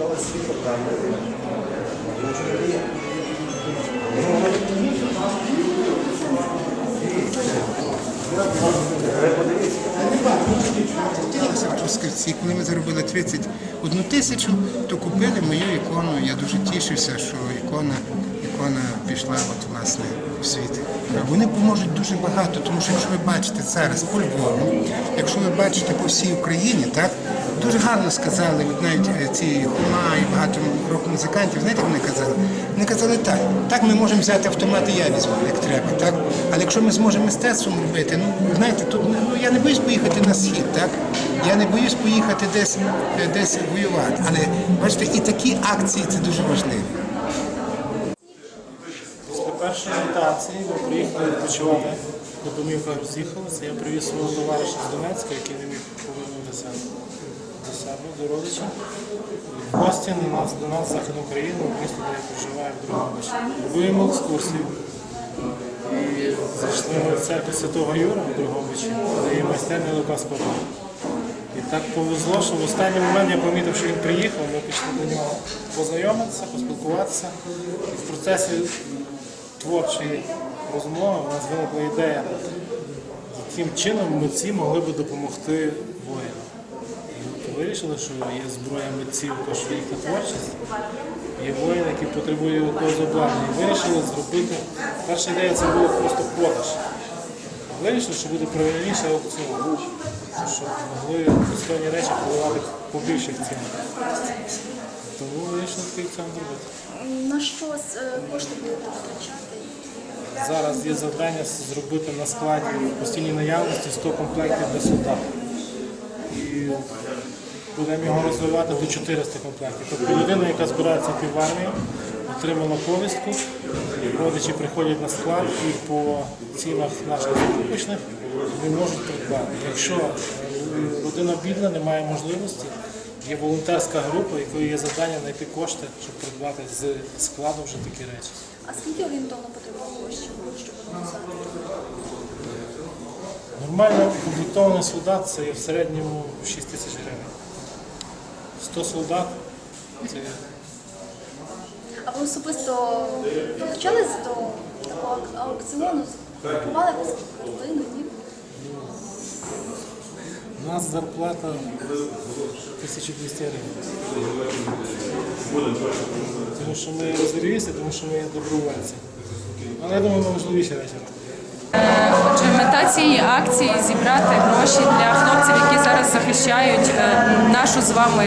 дали світло камери. Коли ми заробили 31 тисячу, то купили мою ікону. Я дуже тішився, що ікона, ікона пішла от, власне, в світ. Вони поможуть дуже багато, тому що якщо ви бачите зараз по Львову, якщо ви бачите по всій Україні, так дуже гарно сказали, навіть е, ці хума і багато рок-музикантів, знаєте, як вони казали? Вони казали так, так ми можемо взяти автомат і я візьму, як треба, так? Але якщо ми зможемо мистецтвом робити, ну знаєте, тут ну я не боюсь поїхати на схід, так? Я не боюсь поїхати десь е, десь воювати. Але бачите, і такі акції це дуже важливо. Після першої агітації ми приїхали відпочивати. До домівка роз'їхалися. Я привіз свого товариша з Донецька, який не міг повернутися себе, до родичів. Гості на нас, до нас, Західну Україну, місто, де я проживаю в Дрогобичі. Робимо екскурсію. І зайшли ми в церкву Святого Юра в Дрогобичі, де є майстерня Лука Скотова. І так повезло, що в останній момент я помітив, що він приїхав, ми пішли до нього познайомитися, поспілкуватися. І в процесі творчої розмови у нас виникла ідея, яким чином митці могли би допомогти воїнам. Вирішили, що є зброя митців, їхня творчість, є воїн, який потребує якогось обладнання. Вирішили зробити. Перша ідея це було просто продаж. Вирішили, що буде правильніше аукціон, щоб могли достойні речі продавати по більших цінах. Тому вирішили такий аукціон зробити. На що е, кошти будете витрачати? Зараз є завдання зробити на складі постійній наявності 100 комплектів для солдат. Будемо його розвивати до 400 комплектів. Тобто людина, яка збирається в армію, отримала повістку, родичі приходять на склад і по цінах наших закупочних не можуть придбати. Якщо е, родина бідна, не має можливості, є волонтерська група, якої є завдання знайти кошти, щоб придбати з складу вже такі речі. А скільки орієнтовно потрібно коштів, щоб організувати? Нормально укомплектований солдат це в середньому 6 тисяч гривень. 100 солдат це А ви особисто долучались до такого аукціону? Купували якусь картину, ні? у нас зарплата 1200 гривень. Тому що ми резервісти, тому що ми добровольці. Але я думаю, ми важливіші речі. Отже, мета цієї акції зібрати гроші для хлопців, які зараз захищають е, нашу з вами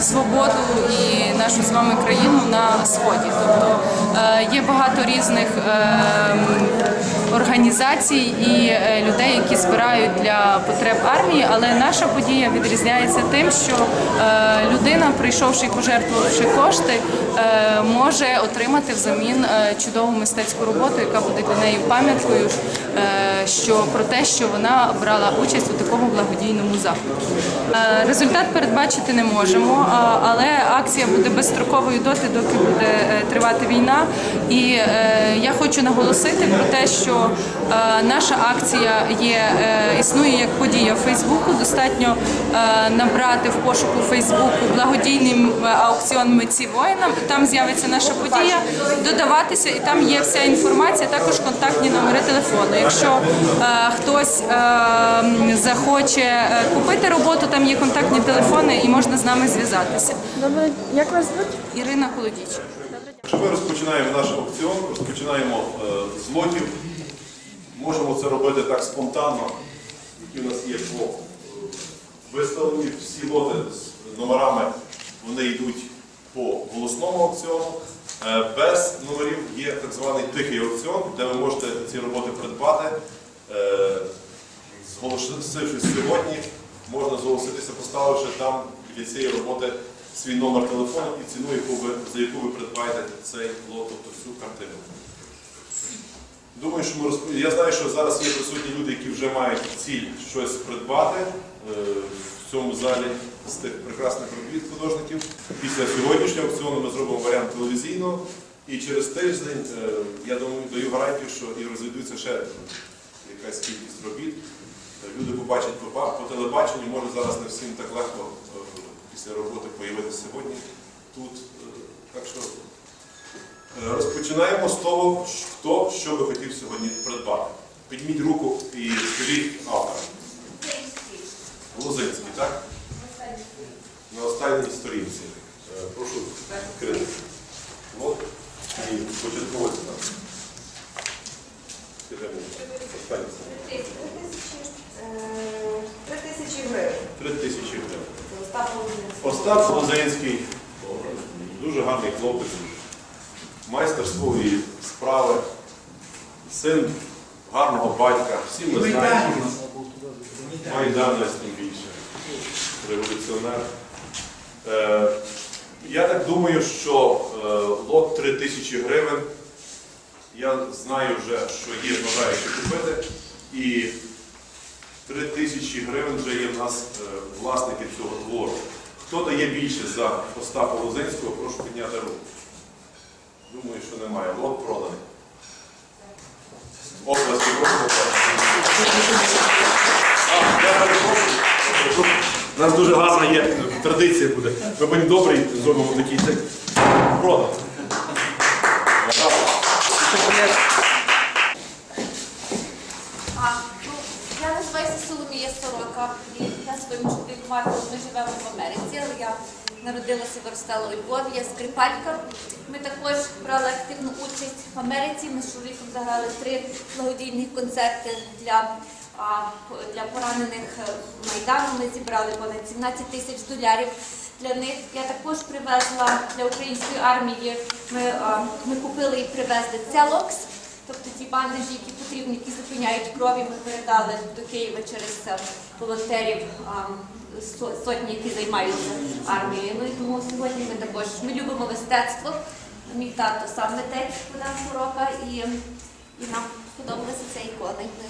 свободу і нашу з вами країну на сході. Тобто е, є багато різних е, організацій і людей, які збирають для потреб армії, але наша подія відрізняється тим, що людина, прийшовши пожертвувавши кошти, може отримати взамін е, чудову мистецьку роботу, яка буде для неї пам'яткою, е, що про те, що вона брала участь у такому благодійному заході. Е, Результат передбачити не можемо, але акція буде безстроковою доти, доки буде е, тривати війна. І е, я хочу наголосити про те, що е, наша акція є е, існує як подія в Фейсбуку. Достатньо е, набрати в пошуку Фейсбуку благодійний е, аукціон митці воїнам. Там з'явиться наша подія, додаватися, і там є вся інформація, також контактні номери телефону. Якщо е, хтось е, захоче е, купити роботу, там є контактні телефони і можна з нами зв'язатися. Добре, як вас звуть? Ірина Колодіч. Ми розпочинаємо наш аукціон, розпочинаємо е, з лотів. Можемо це робити так спонтанно, які у нас є по е, виставлені. Всі лоти з номерами вони йдуть по голосному аукціону. Е, Без номерів є так званий тихий аукціон, де ви можете ці роботи придбати. Е, Зголосившись сьогодні, можна зголоситися, поставивши там для цієї роботи свій номер телефону і ціну, яку ви, за яку ви придбаєте цей лот, тобто цю картину. Думаю, що ми розп... Я знаю, що зараз є присутні люди, які вже мають ціль щось придбати е, в цьому залі з тих прекрасних робіт художників. Після сьогоднішнього аукціону ми зробимо варіант телевізійного. І через тиждень, е, я думаю, даю гарантію, що і розвідується ще якась кількість робіт. Люди побачать по, телебаченню, може зараз не всім так легко е, після роботи появитися сьогодні Розпочинаємо з того, хто що би хотів сьогодні придбати. Підніміть руку і скажіть автора. Лозинський, так? На останній сторінці. Е, Прошу відкрити. От. І початково ціна. Скажи останній тисячі гривень. Три тисячі гривень. Остап Лозинський, дуже гарний хлопець, майстер своєї справи, син гарного батька, всі ми знаємо. Майданець тим більше, революціонер. Е, я так думаю, що е, лот 3 тисячі гривень. Я знаю вже, що є бажаючі купити. І 3 тисячі гривень вже є в нас е, власники цього двору. Хто дає більше за Остапа Лозинського, прошу підняти руку. Думаю, що немає. Лот проданий. Області прошу. У нас дуже гарна є традиція буде. Ми будемо добрий, зробимо такий цей. Продано. А, ну, я називаюся Соломія Сорока, і я своїм Марком, ми живемо в Америці, але я народилася виростала у Львові, я скрипалька. Ми також брали активну участь в Америці. Ми з чоловіком заграли три благодійні концерти для, для поранених е, Майдану. Ми зібрали понад 17 тисяч долярів. Для них я також привезла для української армії. Ми, а, ми купили і привезли целокс. Тобто ті бандажі, які потрібні, які зупиняють кров, і ми передали до Києва через е, волонтерів сотні, які займаються армією. Ну і тому сьогодні ми також ми любимо мистецтво. Мій тато сам митець Богдан Сорока, і, і нам сподобалася ця ікона. Ми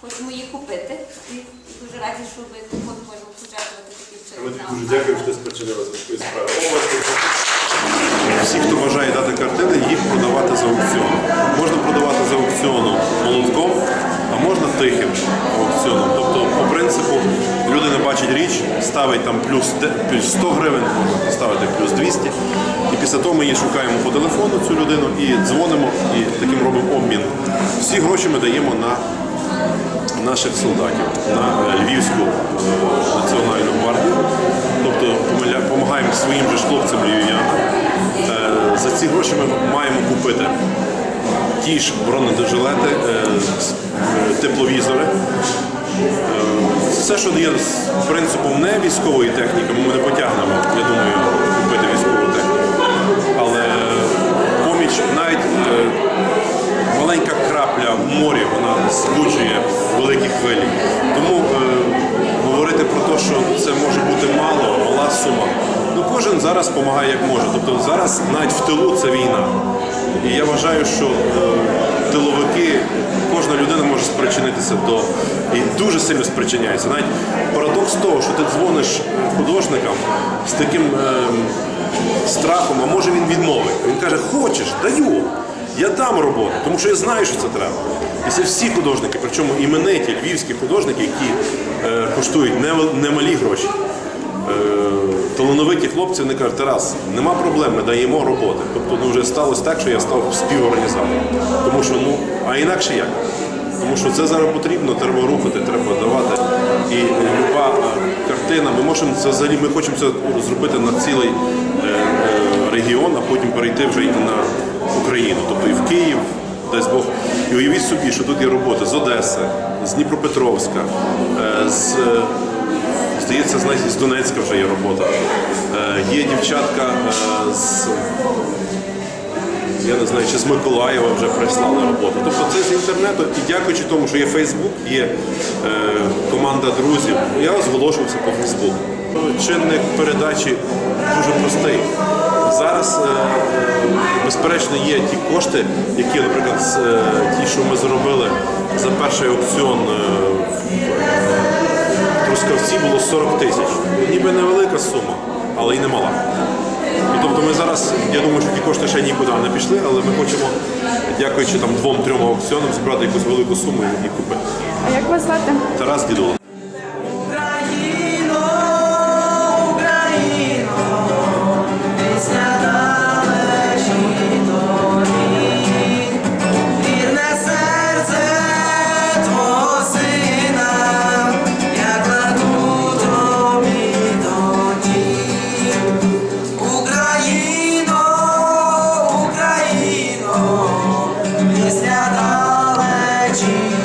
хочемо її купити. І, дуже раді, що ми можемо пожертвувати таким чином. дуже дякую, що ти спричинила за такої справи. Всі, хто бажає дати картини, їх продавати за аукціоном. Ставить там плюс 100 гривень, можна ставити плюс 200. І після того ми її шукаємо по телефону, цю людину, і дзвонимо, і таким робимо обмін. Всі гроші ми даємо на наших солдатів на е, Львівську е, національну гвардію. Тобто допомагаємо своїм же ж хлопцям львів'янам. Е, За ці гроші ми маємо купити ті ж е, тепловізори. Все, що є з принципом не військової техніки, ми не потягнемо, я думаю, купити військову техніку. Але поміч навіть е, маленька крапля в морі вона збуджує великі хвилі. Тому е, говорити про те, що це може бути мало, мала сума. Ну кожен зараз допомагає як може. Тобто зараз навіть в тилу це війна. І я вважаю, що е, тиловики, кожна людина може спричинитися до і дуже сильно спричиняється. Навіть парадокс того, що ти дзвониш художникам з таким ем, страхом, а може він відмовить. Він каже, хочеш, даю. Я дам роботу, тому що я знаю, що це треба. І це всі художники, причому імениті львівські художники, які е, коштують немалі гроші. Е, талановиті хлопці вони кажуть, Тарас, нема проблем, ми даємо роботи. Тобто ну, вже сталося так, що я став співорганізатором. Тому що, ну, а інакше як? Тому що це зараз потрібно, треба рухати, треба давати. І люба е, картина, ми можемо це взагалі, ми хочемо це зробити на цілий е, регіон, а потім перейти вже і на Україну, тобто і в Київ, дасть Бог. І уявіть собі, що тут є роботи з Одеси, з Дніпропетровська, з, здається, знаєте, з Донецька вже є робота. Е, Є дівчатка е, з я не знаю, чи з Миколаєва вже прислали роботу. Тобто це з інтернету, і дякуючи тому, що є Фейсбук, є е, команда друзів, я розголошувався по Фейсбуку. Чинник передачі дуже простий. Зараз, е, безперечно, є ті кошти, які, наприклад, ті, що ми зробили за перший аукціон Трускавці, було 40 тисяч. Ніби невелика сума, але й немала. І тобто ми зараз, я думаю, що ті кошти ще нікуди не пішли, але ми хочемо, дякуючи там двом-трьом аукціонам, зібрати якусь велику суму і купити. А як вас звати? Тарас Дідула. пісня далечі.